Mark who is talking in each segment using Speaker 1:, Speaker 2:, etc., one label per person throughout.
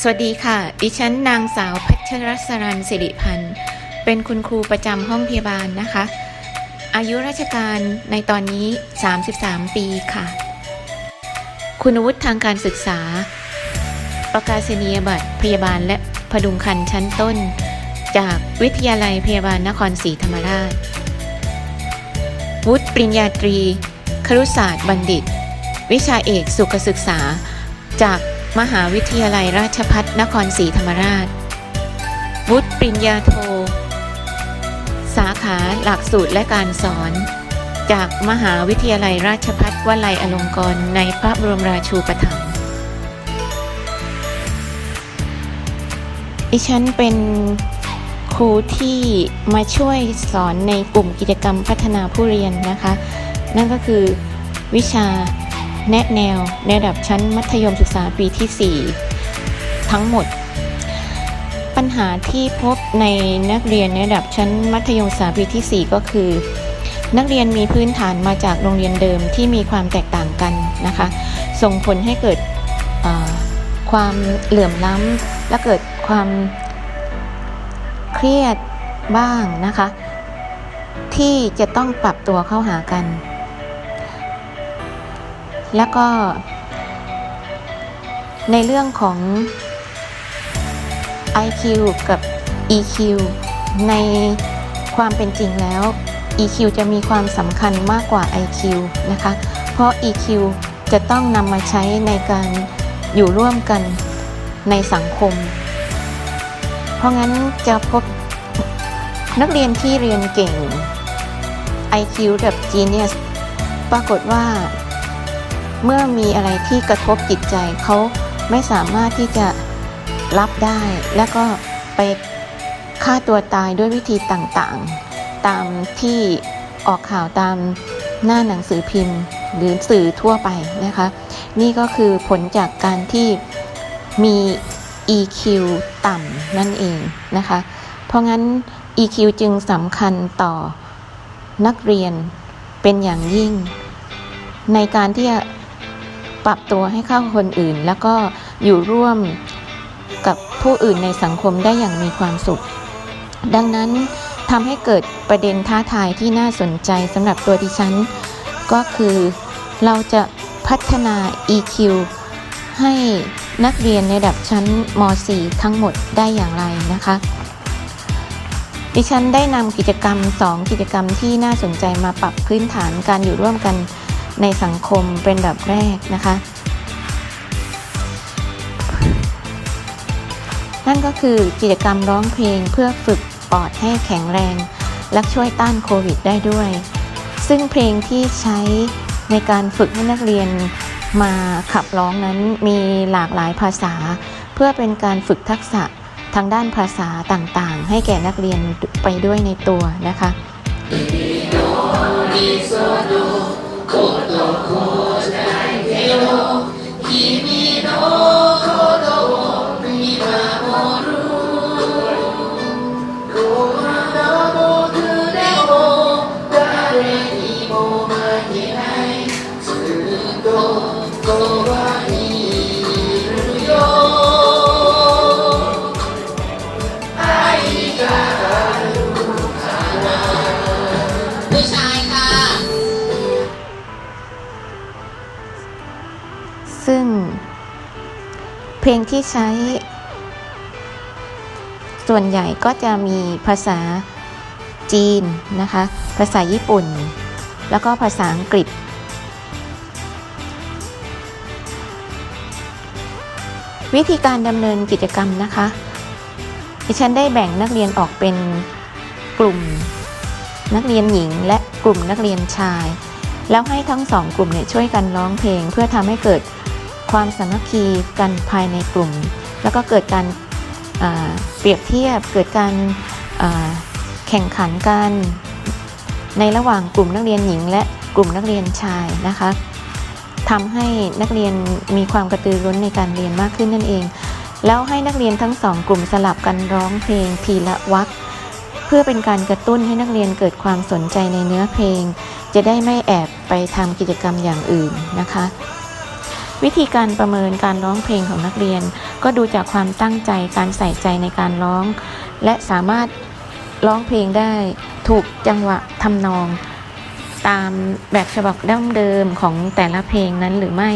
Speaker 1: สวัสดีค่ะ ดิฉันนางสาวพัชรสรันสิริพันธ์ เป็นคุณครูประจำห้องพยาบาลนะคะ อายุราชการในตอนนี้ 33 ปีค่ะ คุณวุฒิทางการศึกษา ประกาศนียบัตรพยาบาลและพดุงคันชั้นต้น จากวิทยาลัยพยาบาลนครศรีธรรมราช วุฒิปริญญาตรีครุศาสตร์บัณฑิต วิชาเอกสุขศึกษาจาก มหาวิทยาลัยราชภัฏนครศรีธรรมราช วุฒิปริญญาโท สาขาหลักสูตรและการสอน จากมหาวิทยาลัยราชภัฏวลัยอลงกรณ์ในพระบรมราชูปถัมภ์ดิฉันเป็นครูที่มาช่วยสอนในกลุ่มกิจกรรมพัฒนาผู้เรียนนะคะ นั่นก็คือวิชา แนะแนวในระดับชั้นมัธยมศึกษาปีที่ 4 ทั้งหมด ปัญหาที่พบในนักเรียนในระดับชั้นมัธยมศึกษาปีที่ 4 ก็คือ นักเรียนมีพื้นฐานมาจากโรงเรียนเดิมที่มีความแตกต่างกันนะคะ ส่งผลให้เกิดความเหลื่อมล้ำและเกิดความเครียดบ้างนะคะ ที่จะต้องปรับตัวเข้าหากัน แล้วก็ ในเรื่องของ IQ กับ EQ ในความเป็นจริงแล้ว EQ จะมีความสำคัญมากกว่า IQ นะคะ เพราะ EQ จะต้องนำมาใช้ในการอยู่ร่วมกันในสังคม เพราะงั้นจะพบนักเรียนที่เรียนเก่ง IQ แบบ Genius ปรากฏว่า เมื่อมีอะไรที่กระทบจิตใจเขาไม่สามารถที่จะรับได้ แล้วก็ไปฆ่าตัวตายด้วยวิธีต่างๆ ตามที่ออกข่าวตามหน้าหนังสือพิมพ์ หรือสื่อทั่วไปนะคะ นี่ก็คือผลจากการที่มี EQ ต่ำนั่นเองนะคะ เพราะงั้น EQ จึงสำคัญต่อนักเรียนเป็นอย่างยิ่ง ในการที่จะ ปรับตัวให้เข้าคนอื่น แล้วก็อยู่ร่วมกับผู้อื่นในสังคมได้อย่างมีความสุข ดังนั้นทำให้เกิดประเด็นท้าทายที่น่าสนใจสำหรับตัวดิฉัน ก็คือเราจะพัฒนา EQ ให้นักเรียนในระดับชั้นม .4 ทั้งหมดได้อย่างไรนะคะ ดิฉันได้นำกิจกรรม 2 กิจกรรมที่น่าสนใจมาปรับพื้นฐานการอยู่ร่วมกัน ในสังคมเป็นแบบแรกนะคะ นั่นก็คือกิจกรรมร้องเพลงเพื่อฝึกปอดให้แข็งแรง และช่วยต้านโควิดได้ด้วย ซึ่งเพลงที่ใช้ในการฝึกให้นักเรียนมาขับร้องนั้นมีหลากหลายภาษา เพื่อเป็นการฝึกทักษะทางด้านภาษาต่างๆ ให้แก่นักเรียนไปด้วยในตัวนะคะ
Speaker 2: ことこうだよ。
Speaker 1: 君の เพลงที่ใช้ ส่วนใหญ่ก็จะมีภาษาจีนนะคะ ภาษาญี่ปุ่น แล้วก็ภาษาอังกฤษ วิธีการดำเนินกิจกรรมนะคะดิฉันได้แบ่งนักเรียนออกเป็นกลุ่มนักเรียนหญิงและกลุ่มนักเรียนชาย แล้วให้ทั้งสองกลุ่มเนี่ยช่วยกันร้องเพลงเพื่อทำให้เกิด ความสามัคคีกันภายในกลุ่ม แล้วก็เกิดการเปรียบเทียบเกิดการแข่งขันกันในระหว่างกลุ่มนักเรียนหญิง และกลุ่มนักเรียนชายนะคะทำให้นักเรียนมีความกระตือร้นในการเรียนมากขึ้นนั่นเอง แล้วให้นักเรียนทั้งสองกลุ่มสลับกันร้องเพลงทีละวรรคเพื่อเป็นการกระตุ้นให้นักเรียนเกิดความสนใจในเนื้อเพลง จะได้ไม่แอบไปทำกิจกรรมอย่างอื่นนะคะ วิธีการประเมินการร้องเพลงของนักเรียน ก็ดูจากความตั้งใจการใส่ใจในการร้อง และสามารถร้องเพลงได้ถูกจังหวะทำนอง ตามแบบฉบับดั้งเดิมของแต่ละเพลงนั้นหรือไม่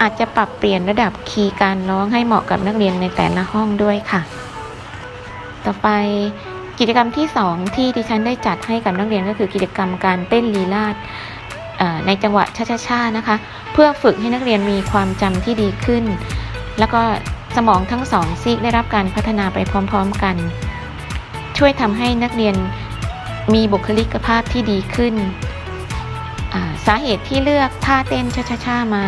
Speaker 1: อาจจะปรับเปลี่ยนระดับคีย์การร้องให้เหมาะกับนักเรียนในแต่ละห้องด้วยค่ะ ต่อไปกิจกรรมที่ 2 ที่ดิฉันได้จัดให้กับนักเรียนก็คือกิจกรรมการเต้นลีลาด ในจังหวะช้าๆนะคะ เพื่อฝึกให้นักเรียนมีความจำที่ดีขึ้น แล้วก็สมองทั้งสองซีกได้รับการพัฒนาไปพร้อม ๆกัน ช่วยทำให้นักเรียนมีบุคลิกภาพที่ดีขึ้น สาเหตุที่เลือกท่าเต้นช้าๆมา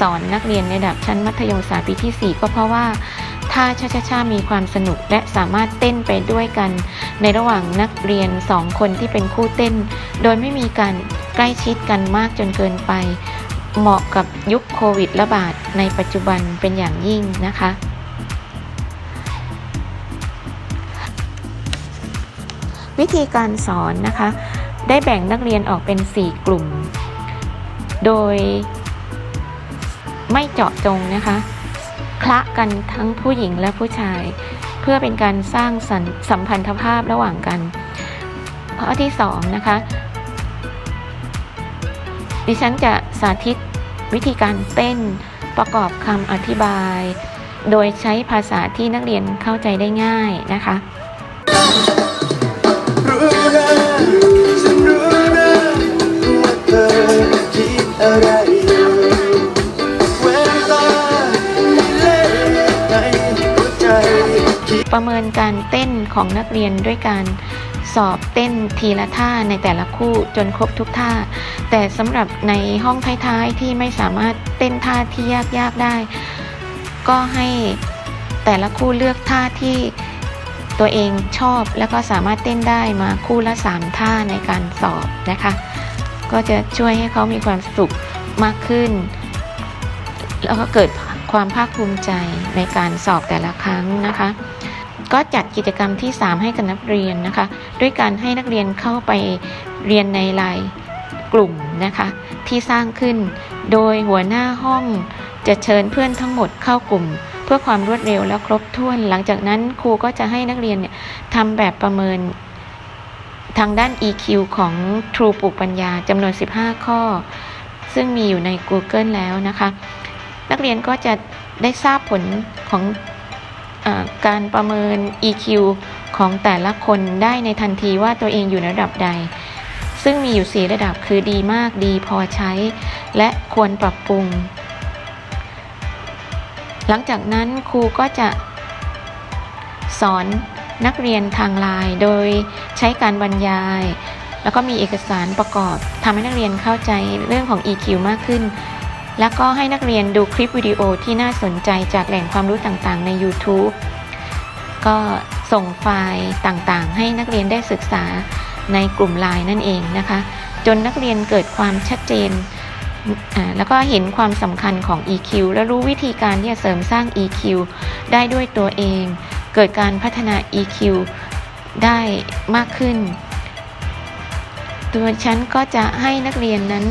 Speaker 1: สอนนักเรียนในระดับชั้นมัธยมศึกษาปีที่ 4 ก็เพราะว่าท่าช้าๆมีความสนุกและสามารถเต้นไปด้วยกัน ในระหว่างนักเรียน 2 คนที่เป็นคู่เต้น โดยไม่มีการ ใกล้ชิดกันมากจนเกินไป เหมาะกับยุคโควิดระบาดในปัจจุบันเป็นอย่างยิ่งนะคะ วิธีการสอนนะคะ ได้แบ่งนักเรียนออกเป็น 4 กลุ่ม โดยไม่เจาะจงนะคะคละกันทั้งผู้หญิงและผู้ชาย เพื่อเป็นการสร้างสันสัมพันธภาพระหว่างกัน ข้อที่2นะคะ ดิฉันจะสาธิตวิธีการเต้นประกอบคำอธิบาย โดยใช้ภาษาที่นักเรียนเข้าใจได้ง่ายนะคะ
Speaker 3: รู้นะฉันรู้นะว่าเธอคิดอะไรอยู่เวลาที่เล่นในหัวใจคิด
Speaker 1: ประเมินการเต้นของนักเรียนด้วยการ สอบเต้นทีละท่าในแต่ละคู่จนครบทุกท่า แต่สำหรับในห้องท้ายๆที่ไม่สามารถเต้นท่าที่ยากๆได้ ก็ให้แต่ละคู่เลือกท่าที่ตัวเองชอบแล้วก็สามารถเต้นได้มาคู่ละ 3 ท่าในการสอบนะคะ ก็จะช่วยให้เขามีความสุขมากขึ้น แล้วก็เกิดความภาคภูมิใจในการสอบแต่ละครั้งนะคะ ก็จัดกิจกรรมที่ 3 ให้กับนักเรียนนะคะ ด้วยการให้นักเรียนเข้าไปเรียนในไลน์กลุ่มนะคะ ที่สร้างขึ้น โดยหัวหน้าห้องจะเชิญเพื่อนทั้งหมดเข้ากลุ่ม เพื่อความรวดเร็วและครบถ้วน หลังจากนั้นครูก็จะให้นักเรียนเนี่ยทำแบบประเมินทางด้าน EQ ของ True ปลูกปัญญาจำนวน 15 ข้อ ซึ่งมีอยู่ใน Google แล้วนะคะ นักเรียนก็จะได้ทราบผลของ การประเมิน EQ ของแต่ละคนได้ในทันทีว่าตัวเองอยู่ในระดับใด ซึ่งมีอยู่ 4 ระดับคือดีมากดีพอใช้ และควรปรับปรุง หลังจากนั้นครูก็จะสอนนักเรียนทางไลน์โดยใช้การบรรยาย แล้วก็มีเอกสารประกอบทำให้นักเรียนเข้าใจเรื่องของ EQ มากขึ้น แล้วก็ให้นักเรียนดูคลิปวิดีโอที่น่าสนใจจากแหล่งความรู้ต่างๆ ใน YouTube ก็ส่งไฟล์ต่างๆ ให้นักเรียนได้ศึกษาในกลุ่มไลน์นั่นเองนะคะ จนนักเรียนเกิดความชัดเจน แล้วก็เห็นความสำคัญของ EQ และรู้วิธีการที่จะเสริมสร้าง EQ ได้ด้วยตัวเอง เกิดการพัฒนา EQ ได้มากขึ้น ตัวฉันก็จะให้นักเรียนนั้น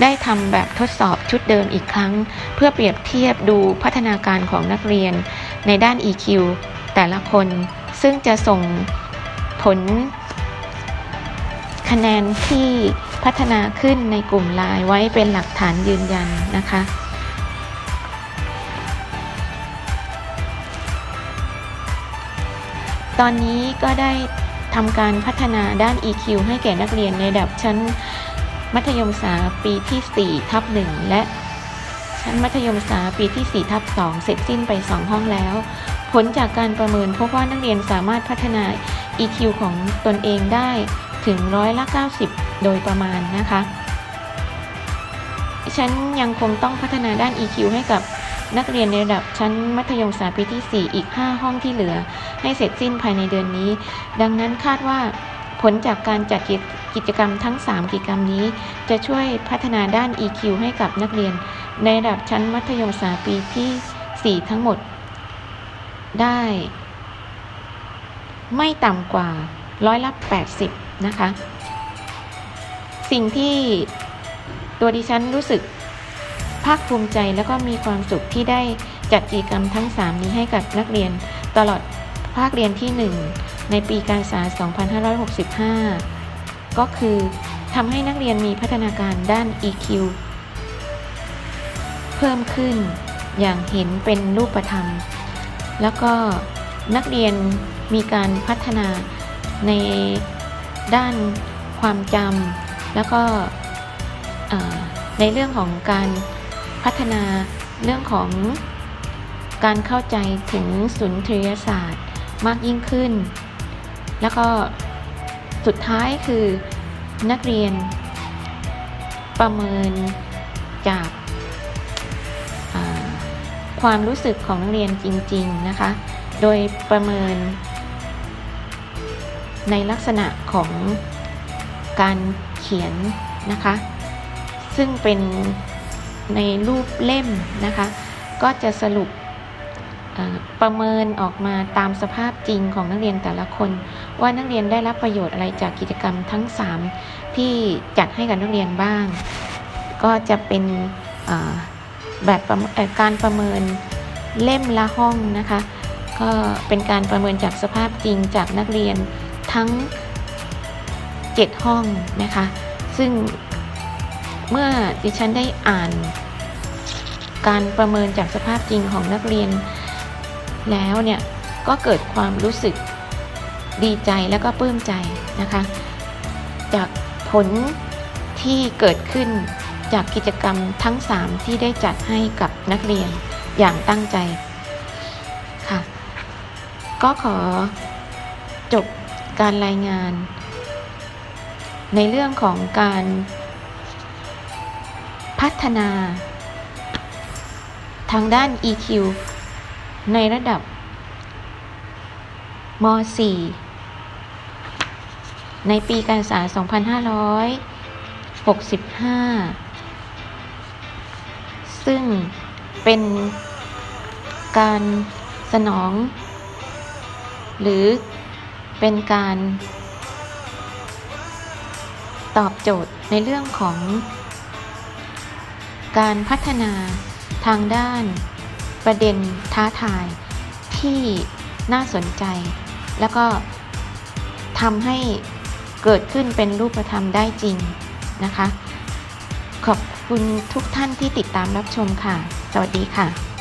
Speaker 1: ได้ทำแบบทดสอบชุดเดิมอีกครั้ง เพื่อเปรียบเทียบดูพัฒนาการของนักเรียน ในด้าน EQ แต่ละคนซึ่งจะส่งผล คะแนนที่พัฒนาขึ้นในกลุ่มไลน์ไว้เป็นหลักฐานยืนยันนะคะตอนนี้ก็ได้ทำการพัฒนาด้าน EQ ให้แก่นักเรียนในระดับชั้น มัธยมศึกษาปีที่4ทับ1และ ชั้นมัธยมศึกษาปีที่4ทับ2เสร็จสิ้นไป 2 ห้องแล้ว ผลจากการประเมินพบว่านักเรียนสามารถพัฒนา EQ ของตนเองได้ถึงร้อยละ 90 โดยประมาณนะคะฉันยังคงต้องพัฒนาด้าน EQ ให้กับนักเรียนในระดับชั้นมัธยมศึกษาปีที่ 4 อีก 5 ห้องที่เหลือ ให้เสร็จสิ้นภายในเดือนนี้ ดังนั้นคาดว่า ผลจากการจัดกิจกิจกรรมทั้ง 3 กิจกรรมนี้ จะช่วยพัฒนาด้าน EQ ให้กับนักเรียน ในระดับชั้นมัธยมศึกษาปีที่ 4 ทั้งหมด ได้ ไม่ต่ำกว่าร้อยละ 80 นะคะ สิ่งที่ตัวดิฉันรู้สึกภาคภูมิใจแล้วก็มีความสุขที่ได้จัดกิจกรรมทั้ง 3 นี้ให้กับนักเรียนตลอดภาคเรียนที่ 1 ในปีการศึกษา 2565 ก็คือทำให้นักเรียนมีพัฒนาการด้าน EQ เพิ่มขึ้นอย่างเห็นเป็นรูปธรรม แล้วก็นักเรียนมีการพัฒนาในด้านความจำแล้วก็ในเรื่องของการพัฒนาเรื่องของการเข้าใจถึงสุนทรียศาสตร์มากยิ่งขึ้น แล้วก็สุดท้ายคือนักเรียนประเมินจากาความรู้สึกของนักเรียนจริง ๆ นะคะ โดยประเมิน ในลักษณะของการเขียนนะคะ ซึ่งเป็นในรูปเล่มนะคะ ก็จะสรุปประเมินออกมาตามสภาพจริงของนักเรียนแต่ละคน ว่านักเรียนได้รับประโยชน์อะไรจากกิจกรรมทั้ง 3 ที่จัดให้กับนักเรียนบ้าง ก็จะเป็นแบบการประเมินเล่มละห้องนะคะ ก็เป็นการประเมินจากสภาพจริงจากนักเรียนทั้ง 7 ห้องนะคะ ซึ่งเมื่อดิฉันได้อ่านการประเมินจากสภาพจริงของนักเรียนแล้วเนี่ย ก็เกิดความรู้สึก ดีใจแล้วก็ปลื้มใจนะคะ จากผลที่เกิดขึ้นจากกิจกรรมทั้ง 3 ที่ได้จัดให้กับนักเรียนอย่างตั้งใจค่ะ ก็ขอจบการรายงาน ในเรื่องของการพัฒนา ทางด้าน EQ ในระดับม .4 ในปีการศึกษา 2565 ซึ่งเป็นการสนอง หรือเป็นการตอบโจทย์ในเรื่องของ การพัฒนาทางด้านประเด็นท้าทายที่น่าสนใจ แล้วก็ทำให้ เกิดขึ้นเป็นรูปธรรมได้จริงนะคะ ขอบคุณทุกท่านที่ติดตามรับชมค่ะ สวัสดีค่ะ